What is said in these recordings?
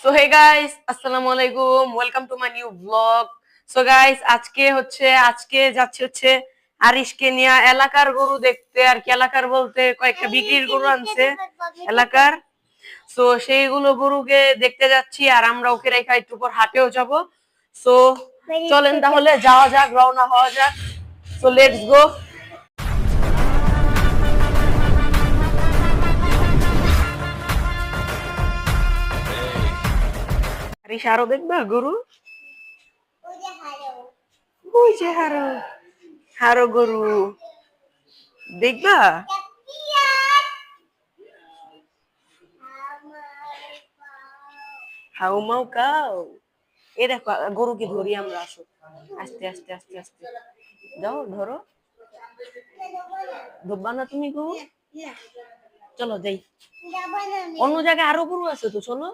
So hey guys আসসালামু আলাইকুম welcome to my new vlog so guys আজকে হচ্ছে আজকে যাচ্ছে হচ্ছে আরিশকে নিয়ে এলাকার গরু দেখতে আর কি এলাকার বলতে কয়েকটা বিক্রির গরু আনছে এলাকার। সো সেইগুলো গরুকে দেখতে যাচ্ছি আর আমরা ওকে রেখা একটু পর হাটেও যাব। সো চলেন তাহলে যাওয়া যাক রওনা হওয়া যাক। সো লেটস গো আরও দেখবা, গরু? ওই যে হারো। হারো গরু। দেখবা? হাউ মাউ কাউ। এ দেখো, গরুকে ধরি আমরা, আসো। আস্তে আস্তে আস্তে আস্তে। যাও, ধরো। ধরবা না তুমি গরু? চলো যাই। অন্য জায়গায় আরও গরু আছে তো, চলো।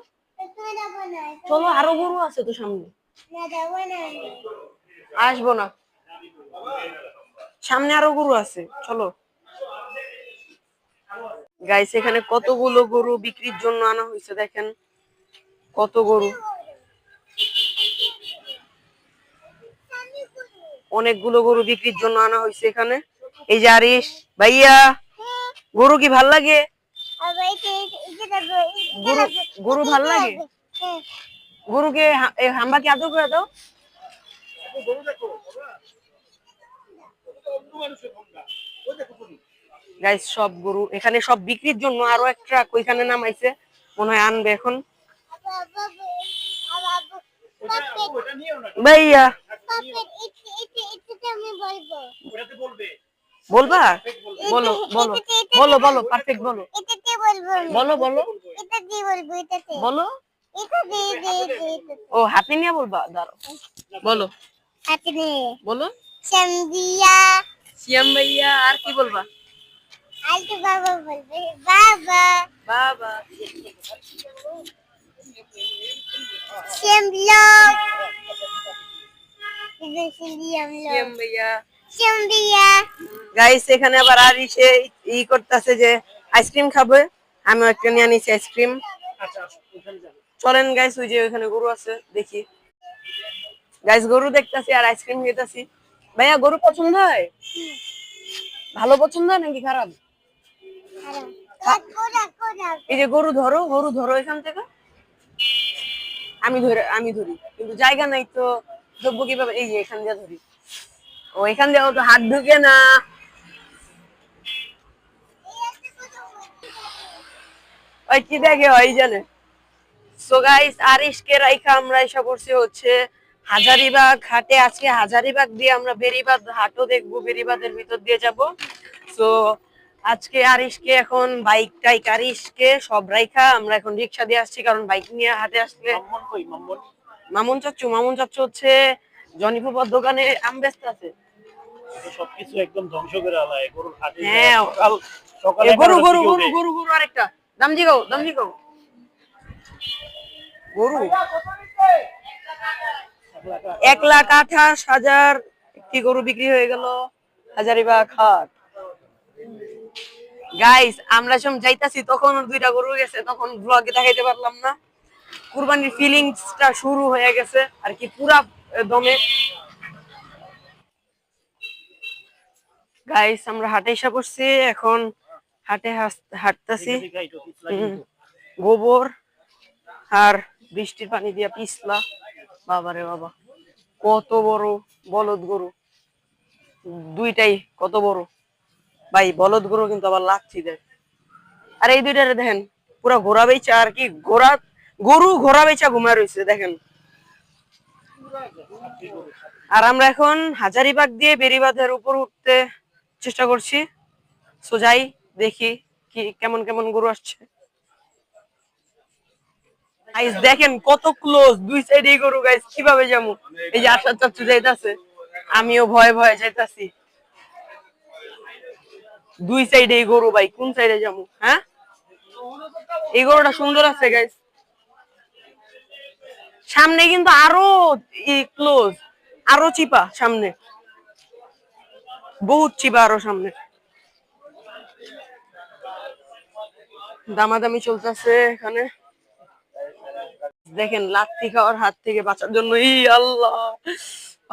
চলো আরও গরু আছে তো সামনে। আসব না। সামনে আরও গরু আছে চলো। গাইস এখানে কতগুলো গরু বিক্রির জন্য আনা হয়েছে দেখেন। কত গরু? অনেকগুলো গরু বিক্রির জন্য আনা হয়েছে এখানে। এই যে আরিস ভাইয়া গরু কি ভালো লাগে? গরু গরু ভালো লাগে? গরুকে হাম্বাকে আদর করে দাও। গাইস সব গরু। এখানে সব বিক্রির জন্য আরও এক ট্রাক ওইখানে নামাইছে। মনে হয় আনবে এখন। ভাইয়া। বলবা? বলো বলো। বলো বলো পারফেক্ট বলো। বলো বলো। বলো। ও হাতে নিয়ে বলবা? বলো। বলো। সন্ধিয়া সিয়াম ভাইয়া আর কি বলবা? বাবা বাবা। বাবা। ভাইয়া। গাইস এখানে আবার আর সে ই করতেছে যে আইসক্রিম খাবে। আমি একটা নিয়ে নিছি আইসক্রিম চলেন গাইস ওই যে ওখানে গরু আছে দেখি। গাইস গরু দেখতাছি আর আইসক্রিম খেতাছি ভাইয়া গরু পছন্দ হয়? ভালো পছন্দ হয় নাকি খারাপ? এই যে গরু ধরো গরু ধরো এখান থেকে। আমি ধরে আমি ধরি। কিন্তু জায়গা নাই তো ধরবো কীভাবে? এই যে এখান দিয়ে ধরি। ও এখান দিয়ে তো হাত ঢুকে না। ওই কি দেখে ওই জানে? সো গাইস আরিশকে রাইখা আমরা এসে করছি হচ্ছে হাজারিবাগ হাটে। আজকে হাজারিবাগ দিয়ে আমরা বেরিবাদ হাটও দেখব বেরিবাদের ভিতর দিয়ে যাব। সো আজকে আরিশকে এখন বাইক টাইক আরিশকে সব রাইখা আমরা এখন রিক্সা দিয়ে আসছি কারণ বাইক নিয়ে হাটে আসলে মামুন চাচ্ছু মামুন? চাচ্ছু হচ্ছে জনিপুপার দোকানে আম ব্যস্ত আছে সবকিছু একদম ধ্বংস করে আলায় গরুর হাটে হ্যাঁ। সকাল সকালে গরু গরু গরু গরু গরু আরেকটা। দাম জিগাও দাম জিগাও গরু? এক লাখ আঠাশ হাজার একটি গরু বিক্রি হয়ে গেল। হাজারিবাগ হাট গাইস আমরা যখন যাইতাছি তখন দুইটা গরু গেছে তখন ব্লগে দেখাইতে পারলাম না। কুরবানির ফিলিংসটা শুরু হয়ে গেছে আর কি পুরা দমে। গাইস আমরা হাটে এসে পড়ছি এখন হাটে হাঁটতাছি। গোবর আর বৃষ্টির পানি দিয়া পিছলা। বাবারে বাবা, কত বড় বলদ গরু। দুইটাই কত বড়। ভাই, বলদ গরু কিন্তু আবার লাগছি দেখ আর এই দুইটারে দেখেন, পুরা ঘোরা বেচা আর কি ঘোড়া, গরু ঘোড়া বেচা ঘুমায় রয়েছে দেখেন। আর আমরা এখন হাজারিবাগ দিয়ে বেরিবাঁধের উপর উঠতে চেষ্টা করছি। সো যাই, দেখি কি কেমন কেমন গরু আসছে। গাইস দেখেন কত ক্লোজ দুই সাইডে গরু গাইস কীভাবে যাব এই যে আশা চাচ্ছু যাইতাছে, আমিও ভয়ে ভয়ে যাইতাছি। দুই সাইডে গরু ভাই, কোন সাইডে যাব হ্যাঁ? এই গরুটা সুন্দর আছে গাইস সামনে কিন্তু আরও ক্লোজ আরও চিপা সামনে। বহুত চিপা আরও সামনে। দামাদামি চলতেছে এখানে। দেখেন লাত্তি খাওয়ার হাত থেকে বাঁচার জন্য, ই আল্লাহ,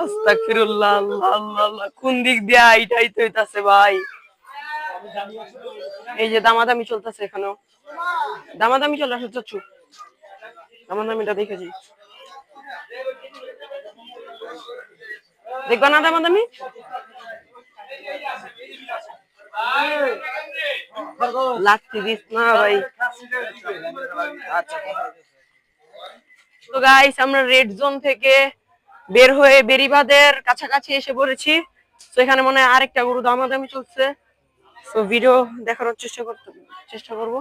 আস্তাগফিরুল্লাহ, আল্লাহ আল্লাহ আল্লাহ, কোন দিক দিয়ে আইটা আইতে হইতাছে ভাই। এই যে দামাদামি চলতেছে এখানেও। দামাদামি চলে আসছে চাচ্ছু। দামাদামিটা দেখেছি দেখবা না দামাদামি? লাত্তি দিস না ভাই। আচ্ছা তো গাইস আমরা রেড জোন থেকে বের হয়ে বেরিবাদের কাছাকাছি এসে পড়েছি। তো এখানে মনে হয় আরেকটা গরু দামাদামি চলছে। তো ভিডিও দেখানোর চেষ্টা করতে, চেষ্টা করব।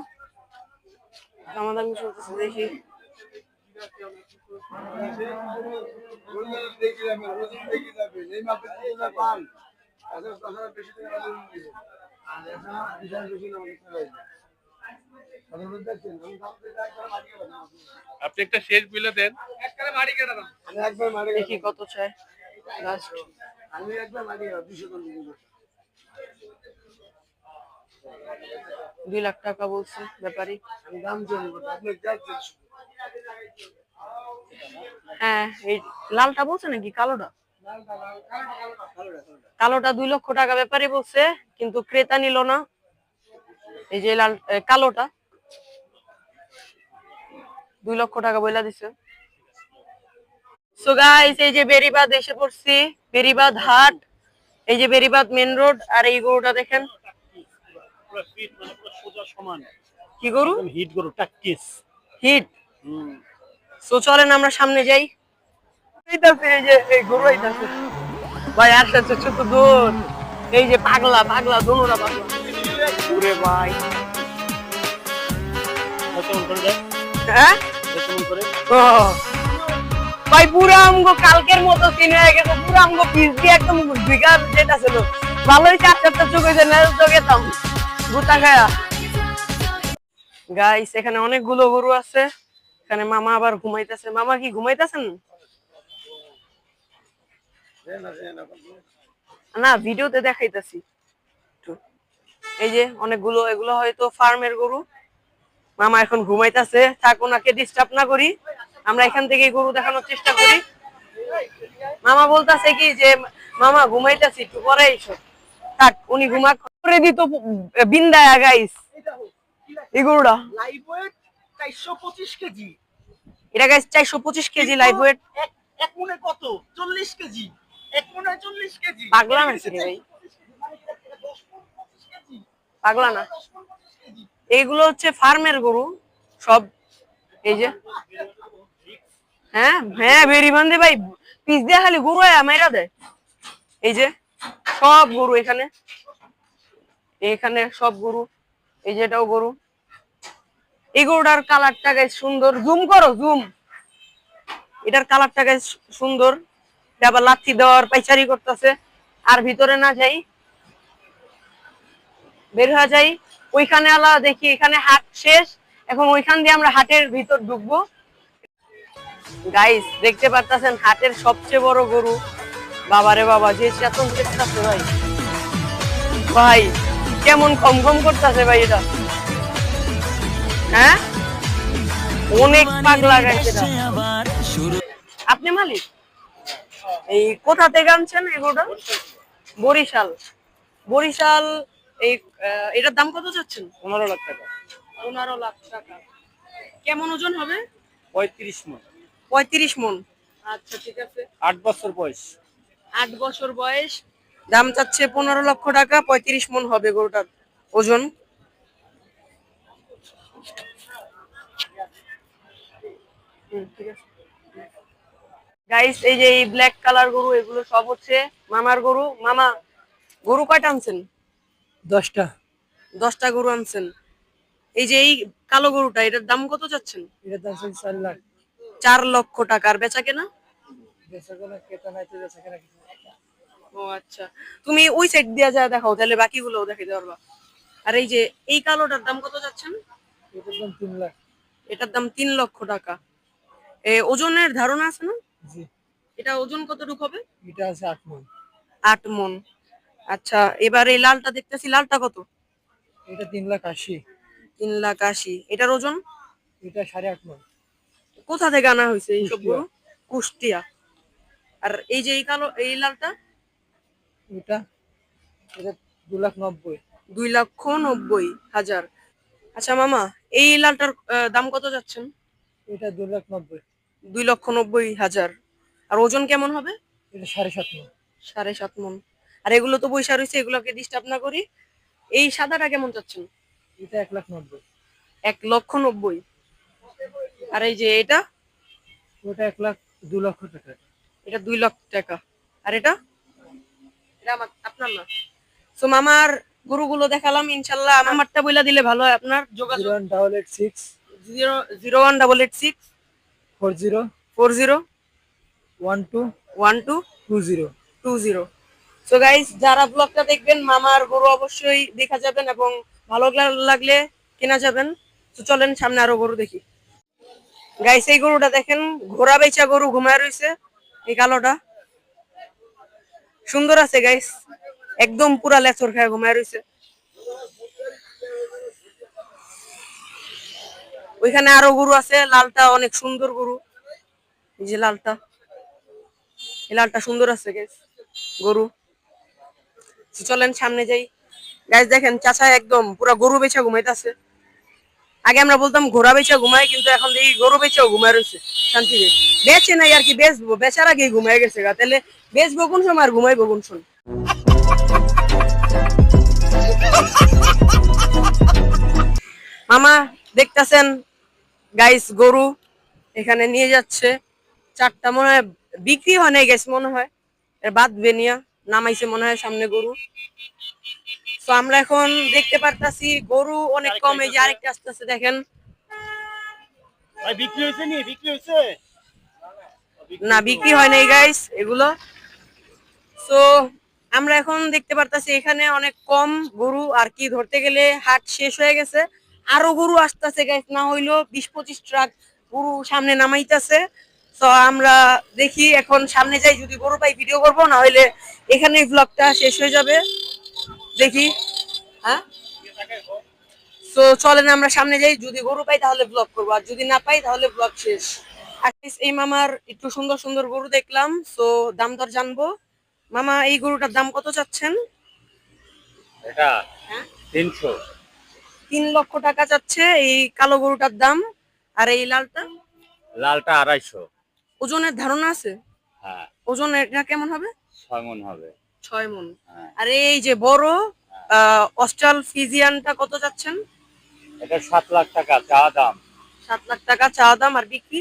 দামাদামি চলতেছে, দেখি। আপনি একটা শেষ বিলে দেন। দেখি কত চাই লাস্ট দুই লাখ টাকা বলছে ব্যাপারী। হ্যাঁ এই লালটা বলছে নাকি কালোটা। কালোটা দুই লক্ষ টাকা ব্যাপারে বলছে কিন্তু ক্রেতা নিল না। এই যে লাল কালোটা। দুই লক্ষ টাকা বইলা দিছে। সো গাইস এই যে বেরিবাদ এসে পড়ছি। বেরিবাদ হাট এই যে বেরিবাদ মেন রোড আর এই গরুটা দেখেন। কি গরু? হিট গরু টাক্কিস হিট। সো চলেন আমরা সামনে যাই। এইটাছে এই যে এই গরু এইটাছে ভাই আর সাথে ছোট দূর এই যে পাগলা পাগলা দোনোরা পাগলা। ওরে ভাই। হ্যাঁ? ও। ভাই পুরো আমগো কালকের মতো সিনে হয়ে গেছে। পুরো আমগো পিস দিয়ে একদম বিঘা যেটা ছিল ভালোই চার চারটা চোখ হয়েছে না তো গেতাম গুতা খায়া। গাইস এখানে অনেকগুলো গরু আছে। এখানে মামা আবার ঘুমাইতেছে। মামা কি ঘুমাইতেছেন? না ভিডিওতে দেখাইতেছি। এই যে অনেকগুলো এগুলো হয়তো ফার্মের গরু। মামা এখন ঘুমাইতেছে থাক ওনাকে ডিস্টার্ব না করি। আমরা এখান থেকে গরু দেখানোর চেষ্টা করি। মামা বলতাছে কি যে মামা ঘুমাইতেছি একটু পরে এসো। থাক উনি ঘুমা করে দিত বিন্দায়া গাইস এই গরুটা। লাইভ ওয়েট চারশো পঁচিশ কেজি। এটা গাইস চারশো পঁচিশ কেজি লাইভ ওয়েট এক এক মনে কত? কেজি। এক মনে কেজি। পাগলা নাকি ভাই। পাগলা না। এইগুলো হচ্ছে ফার্মের গরু, সব, এই যে। হ্যাঁ হ্যাঁ বেরি বান্ধে ভাই, পিস দিয়ে খালি গরু মেরা দেয় এই যে, সব গরু এখানে। এখানে সব গরু, এই যে এটাও গরু। এই গরুটার কালারটা গাইস সুন্দর। জুম করো, জুম। এটার কালারটা গাইস সুন্দর। আবার লাথি দেওয়ার পাইচারি করতেছে। আর ভিতরে না যাই বের হয়ে যাই। ওইখানে আলা দেখি এখানে হাট শেষ, এখন ওইখান দিয়ে আমরা হাটের ভিতর ঢুকবো। গাইস দেখতে পারতাছেন হাটের সবচেয়ে বড় গরু। বাবারে বাবা, যে চেতন চেষ্টাছে ভাই। ভাই, কেমন কম কম করতেছে ভাই এটা। হ্যাঁ? অনেক পাগলা গাইছে এটা। আপনি মালিক? এই কোথা থেকে আনছেন এগুলোটা বরিশাল। বরিশাল এই এটার দাম কত যাচ্ছেন পনেরো লাখ টাকা। পনেরো লাখ টাকা। কেমন ওজন হবে? পঁয়ত্রিশ মন। পঁয়ত্রিশ মন। আচ্ছা ঠিক আছে। আট বছর বয়স। আট বছর বয়স। দাম চাচ্ছে পনেরো লক্ষ টাকা পঁয়ত্রিশ মন হবে গরুটার ওজন। গাইস এই যে এই ব্ল্যাক কালার গরু এগুলো সব হচ্ছে মামার গরু। মামা গরু কয়টা আনছেন? দশটা। দশটা গরু আনছেন। এই যে এই কালো গরুটা এটার দাম কত চাচ্ছেন? এটার দাম চার লাখ। চার লক্ষ টাকার বেচা কেনা? বেচা কেনা ক্রেতা নাই তো বেচা কেনা ও আচ্ছা। তুমি ওই সাইড দিয়ে যা দেখাও তাহলে দেখাইতে পারবা আর এই যে এই কালোটার দাম কত যাচ্ছেন এটার দাম তিন লাখ। এটার দাম তিন লক্ষ টাকা। এ ওজনের ধারণা আছে না? জি। এটা ওজন কতটুকু হবে? এটা আছে আট মন। আট মন। আচ্ছা এবার এই লালটা দেখতেছি লালটা কত? এটা তিন লাখ আশি। তিন লাখ আশি। এটার ওজন? এটা সাড়ে আট মন। কোথা থেকে আনা হয়েছে এইসব কুষ্টিয়া। গরু? কুষ্টিয়া। আর এই যে এই কালো এই লালটা? এটা এটা দু লাখ নব্বই। দুই লক্ষ নব্বই হাজার। আচ্ছা মামা এই লালটার দাম কত যাচ্ছেন? এটা দু লাখ নব্বই। দুই লক্ষ নব্বই হাজার। আর ওজন কেমন হবে? এটা সাড়ে সাত মন। সাড়ে সাত মন। আর এগুলো তো বৈশা রয়েছে এগুলোকে ডিস্টার্ব না করি। এই সাদাটা কেমন চাচ্ছেন? এটা এক লাখ নব্বই। এক লক্ষ নব্বই। আর এই যে এটা? ওটা এক লাখ দু লক্ষ টাকা। এটা দুই লক্ষ টাকা। আর এটা? এটা আমার আপনার না। তো মামার গরুগুলো দেখালাম ইনশাল্লাহ। আমারটা বইলা দিলে ভালো হয় আপনার। যোগাযোগ double eight six. Zero zero one double eight six. Four zero. Four zero. One two. One two. Two zero. Two zero. So guys যারা ব্লগটা দেখবেন মামার গরু অবশ্যই দেখা যাবেন এবং ভালো লাগলে কেনা যাবেন। তো চলেন, সামনে আরও গরু দেখি। গাইস এই গরুটা দেখেন, ঘোড়া বেচা গরু ঘুমায় রয়েছে, এই কালোটা। সুন্দর আছে গাইস একদম পুরা লেচর খায়, ঘুমায় রয়েছে। ওইখানে আরও গরু আছে, লালটা অনেক সুন্দর গরু। এই যে লালটা। এই লালটা সুন্দর আছে গাইস গরু। তো চলেন সামনে যাই। গাইস দেখেন চাচা একদম পুরা গরু বেচা ঘুমাইতেছে। আগে আমরা বলতাম ঘোড়া বেচা ঘুমায়, কিন্তু এখন দেখি গরু বেচাও ঘুমায় রয়েছে। শান্তি বেচে নাই আর কি, বেচবো। বেচার আগে ঘুমায় গেছে গা। তাহলে বেচবো কোন সময় আর ঘুমাইবো কোন সময়? মামা, দেখতাছেন? গাইস গরু এখানে নিয়ে যাচ্ছে। চারটা মনে হয় বিক্রি হয় নাই গেছে মনে হয়। বাদ বেনিয়া। নামাইছে মনে হয় সামনে গরু। তো আমরা এখন দেখতে পারতাছি গরু অনেক কম এই যে আরেকটা আস্তে আস্তে দেখেন বিক্রি হয়েছে নি? বিক্রি হয়েছে? না বিক্রি হয় নাই গাইস এগুলো। তো আমরা এখন দেখতে পারতাছি এখানে অনেক কম গরু আর কি ধরতে গেলে হাট শেষ হয়ে গেছে। আরও গরু আসতেছে গাইস না হইল বিশ পঁচিশ ট্রাক গরু সামনে নামাইতেছে। তো আমরা দেখি এখন সামনে যাই যদি গরু পাই ভিডিও করব না হইলে এখানে ব্লগটা শেষ হয়ে যাবে। দেখি হ্যাঁ? তো চলেন আমরা সামনে যাই যদি গরু পাই তাহলে ব্লগ করব আর যদি না পাই তাহলে ব্লগ শেষ। এই মামার একটু সুন্দর সুন্দর গরু দেখলাম তো দাম দর জানব। মামা এই গরুটার দাম কত চাচ্ছেন? এটা হ্যাঁ? তিনশো। তিন লক্ষ টাকা চাচ্ছে এই কালো গরুটার দাম আর এই লালটা? লালটা আড়াইশো। ওজনের ধারণা আছে? হ্যাঁ। ওজন এটা কেমন হবে? ছয় মন হবে। ছয় মন হ্যাঁ। আর এই যে বড় আহ, অস্ট্রাল ফিজিয়ানটা কত চাচ্ছেন এটা সাত লাখ টাকা চা দাম। সাত লাখ টাকা চা দাম আর বিক্রি?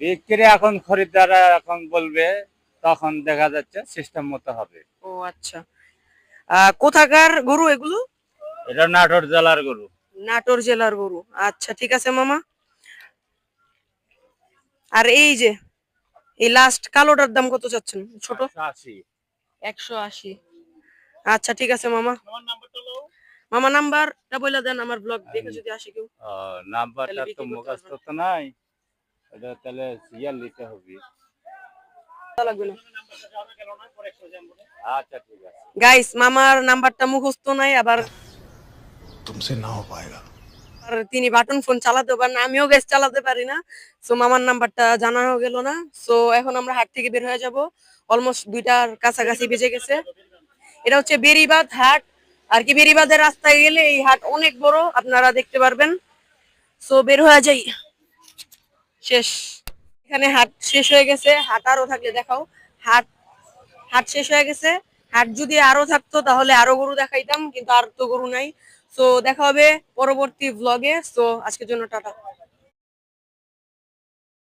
বিক্রি এখন খরিদ্দাররা এখন বলবে তখন দেখা যাচ্ছে সিস্টেম মতো হবে। ও আচ্ছা। কোথাকার গরু এগুলো? এটা নাটোর জেলার গরু। নাটোর জেলার গরু। আচ্ছা ঠিক আছে মামা। আর এই যে এই লাস্ট কালোটার দাম কত চাচ্ছেন? ছোট? একশো আশি। আচ্ছা ঠিক আছে মামা। মামা নাম্বারটা বলে দেন আমার ব্লগ দেখে যদি আসে কেউ। নাম্বারটা তো মুখস্থ তো নাই। এটা তাহলে ইয়ার নিতে হবে। গাইস আচ্ছা, মামার নাম্বারটা মুখস্থ নাই আবার তুমি না হো আর তিনি বাটন ফোন চালাতে পারেন আমিও গ্যাস চালাতে পারি না। সো মামার নাম্বারটা জানানো গেল না। সো এখন আমরা হাট থেকে বের হয়ে যাব। অলমোস্ট দুইটার কাছাকাছি বেজে গেছে। এটা হচ্ছে বেরিবাদ হাট। আর কি বেরিবাদের রাস্তায় গেলে এই হাট অনেক বড়, আপনারা দেখতে পারবেন। সো বের হয়ে যাই। শেষ। এখানে হাট শেষ হয়ে গেছে। হাট আরও থাকলে দেখাও। হাট হাট শেষ হয়ে গেছে। হাট যদি আরও থাকতো, তাহলে আরও গরু দেখাইতাম, কিন্তু আর তো গরু নাই। সো দেখা হবে পরবর্তী ব্লগে সো আজকের জন্য টাটা।